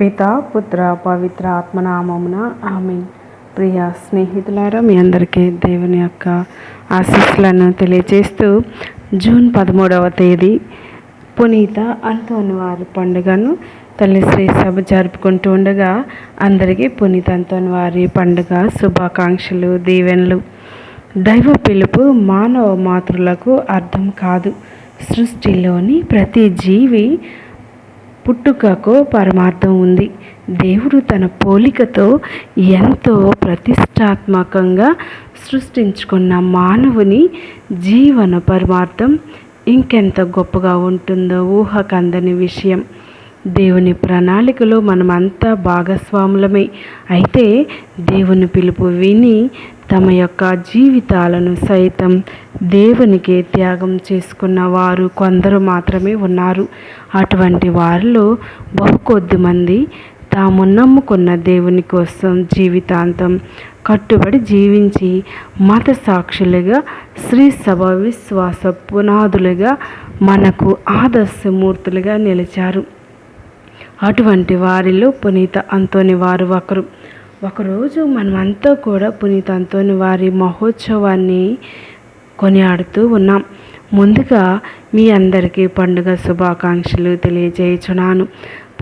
పిత పుత్ర పవిత్ర ఆత్మనామమున ఆమె ప్రియ స్నేహితులారా మీ అందరికీ దేవుని యొక్క ఆశీస్సులను తెలియజేస్తూ జూన్ పదమూడవ తేదీ పునీత అంతోని వారి పండుగను తల్లి శ్రీ సభ జరుపుకుంటూ ఉండగా అందరికీ పునీత అంతోని వారి పండుగ శుభాకాంక్షలు దీవెనలు. దైవ పిలుపు మానవ మాతృలకు అర్థం కాదు. సృష్టిలోని ప్రతి జీవి పుట్టుకకు పరమార్థం ఉంది. దేవుడు తన పోలికతో ఎంతో ప్రతిష్టాత్మకంగా సృష్టించుకున్న మానవుని జీవన పరమార్థం ఇంకెంత గొప్పగా ఉంటుందో ఊహకందని విషయం. దేవుని ప్రణాళికలో మనమంతా భాగస్వాములమే. అయితే దేవుని పిలుపు విని తమ యొక్క జీవితాలను సైతం దేవునికి త్యాగం చేసుకున్న వారు కొందరు మాత్రమే ఉన్నారు. అటువంటి వారిలో బహు కొద్ది మంది తాము నమ్ముకున్న దేవుని కోసం జీవితాంతం కట్టుబడి జీవించి మత సాక్షులుగా శ్రీ సభ విశ్వాస పునాదులుగా మనకు ఆదర్శమూర్తులుగా నిలిచారు. అటువంటి వారిలో పునీత అంతోని వారు ఒకరు. ఒకరోజు మనమంతా కూడా పునీత అంతోని వారి మహోత్సవాన్ని కొనియాడుతూ ఉన్నాం. ముందుగా మీ అందరికీ పండుగ శుభాకాంక్షలు తెలియజేయుచున్నాను.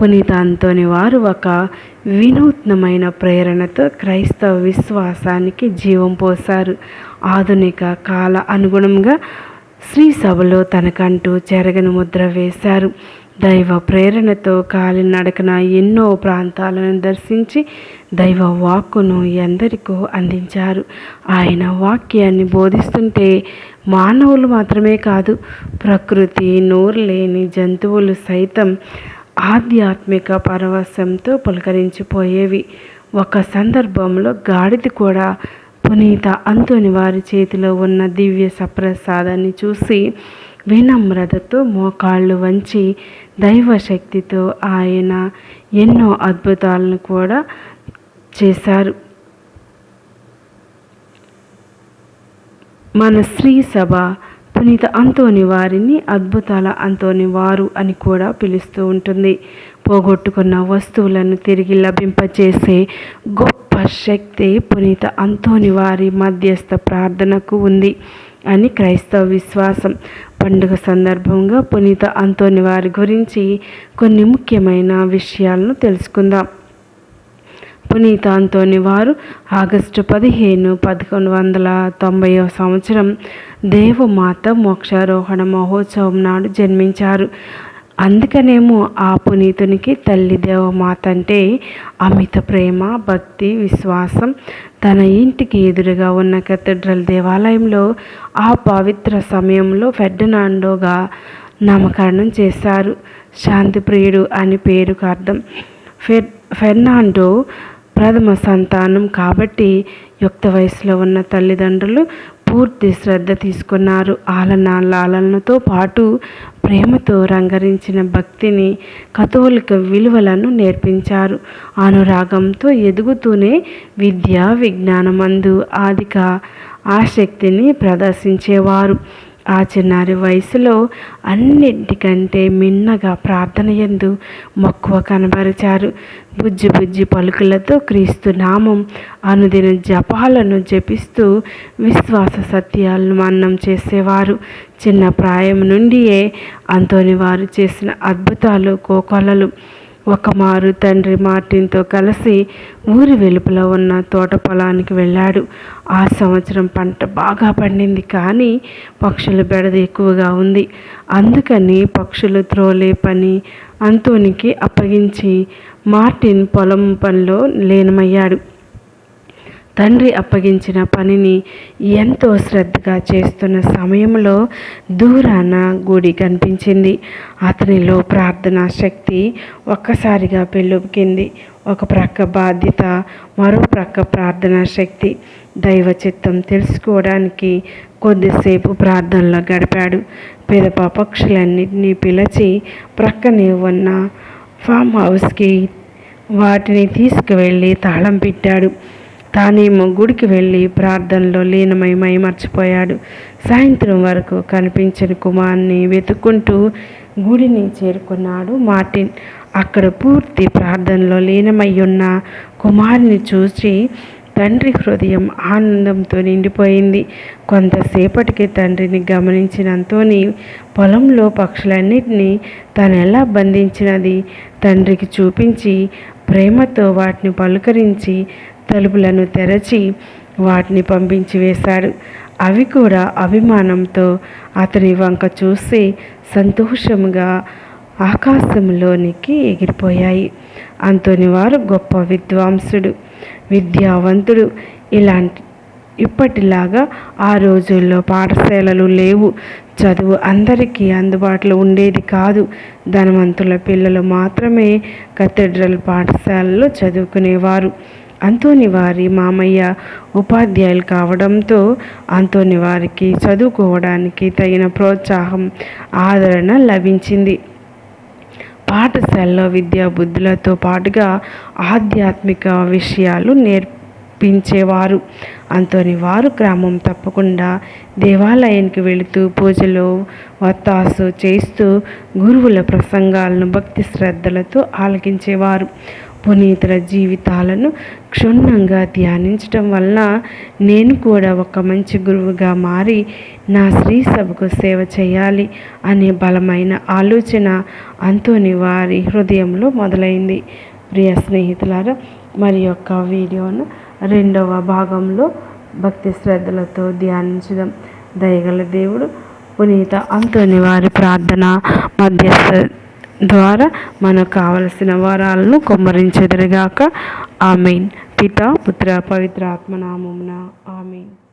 పునీత అంతోని వారు ఒక వినూత్నమైన ప్రేరణతో క్రైస్తవ విశ్వాసానికి జీవం పోశారు. ఆధునిక కాల అనుగుణంగా శ్రీ సభలో తనకంటూ చెరగని ముద్ర వేశారు. దైవ ప్రేరణతో కాలినడకన ఎన్నో ప్రాంతాలను దర్శించి దైవ వాక్కును ఎందరికో అందించారు. ఆయన వాక్యాన్ని బోధిస్తుంటే మానవులు మాత్రమే కాదు ప్రకృతి నోరు లేని జంతువులు సైతం ఆధ్యాత్మిక పరవశంతో పులకరించిపోయేవి. ఒక సందర్భంలో గాడిది కూడా పునీత అంతుని వారి చేతిలో ఉన్న దివ్య సప్రసాదాన్ని చూసి వినమ్రతతో మోకాళ్ళు వంచి దైవశక్తితో ఆయన ఎన్నో అద్భుతాలను కూడా చేశారు. మన శ్రీ సభ పునీత అంతోని వారిని అద్భుతాల అంతోని వారు అని కూడా పిలుస్తూ ఉంటుంది. పోగొట్టుకున్న వస్తువులను తిరిగి లభింపచేసే గొప్ప శక్తి పునీత అంతోని వారి మధ్యస్థ ప్రార్థనకు ఉంది అని క్రైస్తవ విశ్వాసం. పండుగ సందర్భంగా పునీత అంతోని వారి గురించి కొన్ని ముఖ్యమైన విషయాలను తెలుసుకుందాం. పునీత అంతోని వారు ఆగస్టు పదిహేను పదకొండు వందల తొంభైవ సంవత్సరం దేవమాత మోక్షారోహణ మహోత్సవం నాడు జన్మించారు. అందుకనేమో ఆ పునీతునికి తల్లి దేవమాత అంటే అమిత ప్రేమ భక్తి విశ్వాసం. తన ఇంటికి ఎదురుగా ఉన్న కెథడ్రల్ దేవాలయంలో ఆ పవిత్ర సమయంలో ఫెడ్డనాండోగా నామకరణం చేశారు. శాంతిప్రియుడు అని పేరుకు అర్థం. ఫెర్ ఫెర్నాండో ప్రథమ సంతానం కాబట్టి యుక్త వయసులో ఉన్న తల్లిదండ్రులు పూర్తి శ్రద్ధ తీసుకున్నారు. ఆలన లాలనతో పాటు ప్రేమతో రంగరించిన భక్తిని కథోలిక విలువలను నేర్పించారు. అనురాగంతో ఎదుగుతూనే విద్య విజ్ఞానమందు ఆదిక ఆసక్తిని ప్రదర్శించేవారు. ఆ చిన్నారి వయసులో అన్నింటికంటే మిన్నగా ప్రార్థన ఎందు మక్కువ కనబరిచారు. బుజ్జి బుజ్జి పలుకులతో క్రీస్తు నామం అనుదిన జపాలను జపిస్తూ విశ్వాస సత్యాలను మన్నం చేసేవారు. చిన్న ప్రాయం నుండియే అంతోని వారు చేసిన అద్భుతాలు కోకొలలు ఒకమారు తండ్రి మార్టిన్తో కలిసి ఊరి వెలుపల ఉన్న తోట పొలానికి వెళ్ళాడు. ఆ సంవత్సరం పంట బాగా పండింది కానీ పక్షుల బెడద ఎక్కువగా ఉంది. అందుకని పక్షులు త్రోలే పని అంతోనికి అప్పగించి మార్టిన్ పొలం పనిలో లీనమయ్యాడు. తండ్రి అప్పగించిన పనిని ఎంతో శ్రద్ధగా చేస్తున్న సమయంలో దూరాన గుడి కనిపించింది. అతనిలో ప్రార్థనా శక్తి ఒక్కసారిగా పెళ్ళుకింది ఒక ప్రక్క బాధ్యత మరో ప్రక్క ప్రార్థనా శక్తి. దైవ చిత్తం తెలుసుకోవడానికి కొద్దిసేపు ప్రార్థనలో గడిపాడు. పిదప పక్షులన్నింటినీ పిలిచి ప్రక్కనే ఉన్న ఫామ్ హౌస్కి వాటిని తీసుకువెళ్ళి తాళం పెట్టాడు. తానేమో గుడికి వెళ్ళి ప్రార్థనలో లీనమై మైమర్చిపోయాడు సాయంత్రం వరకు కనిపించని కుమార్ని వెతుక్కుంటూ గుడిని చేరుకున్నాడు మార్టిన్. అక్కడ పూర్తి ప్రార్థనలో లీనమై ఉన్న కుమారుని చూసి తండ్రి హృదయం ఆనందంతో నిండిపోయింది. కొంతసేపటికి తండ్రిని గమనించినంతోని పొలంలో పక్షులన్నిటినీ తను ఎలా బంధించినది? తండ్రికి చూపించి ప్రేమతో వాటిని పలుకరించి తలుపులను తెరచి వాటిని పంపించి వేశాడు. అవి కూడా అభిమానంతో అతని వంక చూసి సంతోషంగా ఆకాశంలోనికి ఎగిరిపోయాయి. అంతోని వారు గొప్ప విద్వాంసుడు విద్యావంతుడు. ఇలాంటి ఇప్పటిలాగా ఆ రోజుల్లో పాఠశాలలు లేవు. చదువు అందరికీ అందుబాటులో ఉండేది కాదు. ధనవంతుల పిల్లలు మాత్రమే కథెడ్రల్ పాఠశాలలో చదువుకునేవారు. అంతోని వారి మామయ్య ఉపాధ్యాయులు కావడంతో అంతోని వారికి చదువుకోవడానికి తగిన ప్రోత్సాహం ఆదరణ లభించింది. పాఠశాలలో విద్యా బుద్ధులతో పాటుగా ఆధ్యాత్మిక విషయాలు నేర్పించేవారు. అంతోని వారు గ్రామం తప్పకుండా దేవాలయానికి వెళుతూ పూజలు వత్తాసు చేస్తూ గురువుల ప్రసంగాలను భక్తి శ్రద్ధలతో ఆలకించేవారు. పునీతుల జీవితాలను క్షుణ్ణంగా ధ్యానించటం వలన నేను కూడా ఒక మంచి గురువుగా మారి నా శ్రీ సభకు సేవ చేయాలి అనే బలమైన ఆలోచన అంతోని వారి హృదయంలో మొదలైంది. ప్రియ స్నేహితులారా మరి యొక్క వీడియోను రెండవ భాగంలో భక్తి శ్రద్ధలతో ధ్యానించడం దయగల దేవుడు పునీత అంతోని వారి ప్రార్థన మధ్యస్థ ద్వారా మనకు కావలసిన వరాలను కుమ్మరించెదరుగాక. ఆమెన్. పిత పుత్ర పవిత్ర ఆత్మనామమున ఆమెన్.